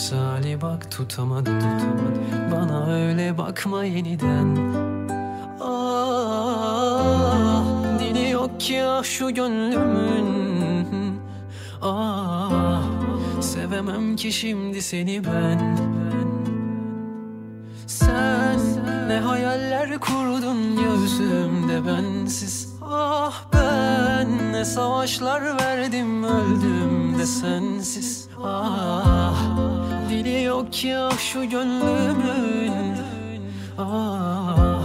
misali bak tutamadım Bana öyle bakma yeniden. Ah dili yok ki ah şu gönlümün. Ah sevemem ki şimdi seni ben. Sen ne hayaller kurdun gözümde bensiz. Ah ben ne savaşlar verdim öldüm de sensiz. Ah ki ah şu gönlümün Ah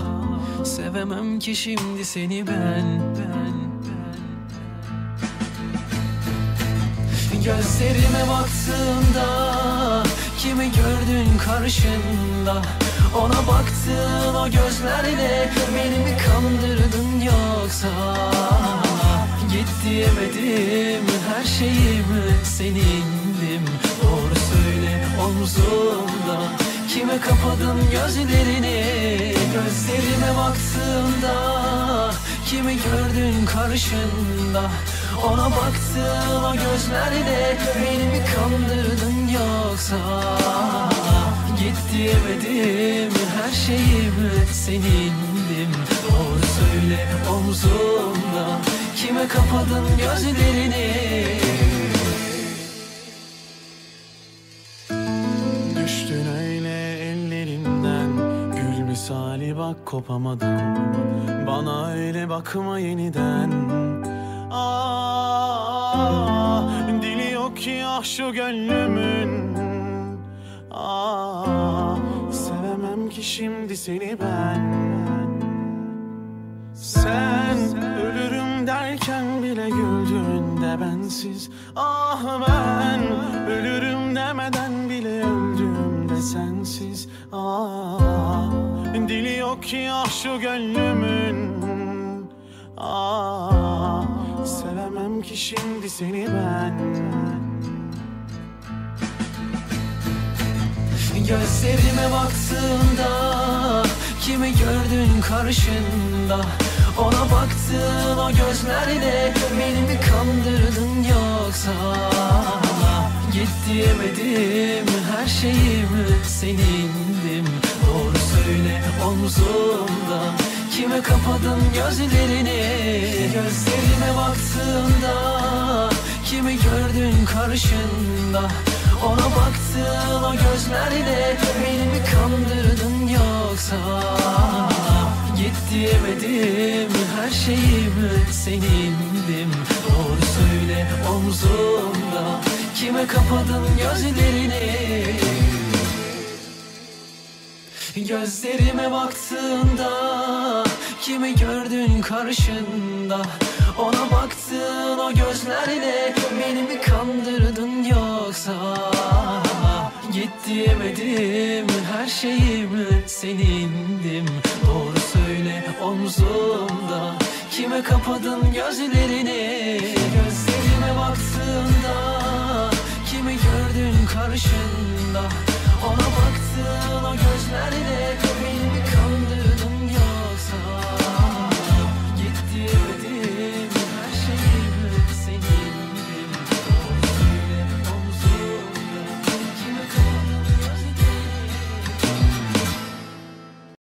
sevemem ki şimdi seni ben. Gözlerime baktığında Kimi gördün karşında? Ona baktığın o gözlerle Beni mi kandırdın yoksa? Git diyemedim her şeyimi senindim omzumda? Kime kapadın gözlerini? Gözlerime baktığında Kimi gördün karşında? Ona baktığın o gözlerle Beni mi kandırdın yoksa? Git diyemedim her şeyimi senindim. Doğru söyle omzumda. Kime kapadın gözlerini misali bak kopamadım. Bana öyle bakma yeniden. Ah, dili yok ki ah şu gönlümün. Ah, sevemem ki şimdi seni ben. Sen ölürüm derken bile güldün de bensiz. Ah ben ölürüm demeden bile öldüm de sensiz. Ah dili yok ki ah şu gönlümün. Ah sevemem ki şimdi seni ben. Gözlerime baktığında Kimi gördün karşında? Ona baktığın o gözlerle Beni mi kandırdın yoksa Git diyemedim. Her şeyimi senindim. Doğru söyle omzumda. Kime kapadın gözlerini? Gözlerime baktığında Kimi gördün karşında? Ona baktığın o gözlerle Beni mi kandırdın yoksa. Git diyemedim. Her şeyimi senindim. Doğru söyle omzumda Kime kapadın gözlerini? Gözlerime baktığında Kimi gördün karşında? Ona baktığın o gözlerle Beni mi kandırdın yoksa? Git her şeyimi senindim. Doğru söyle omzumda. Kime kapadın gözlerini? Gözlerime Karşında. Ona baktığın o gözlerle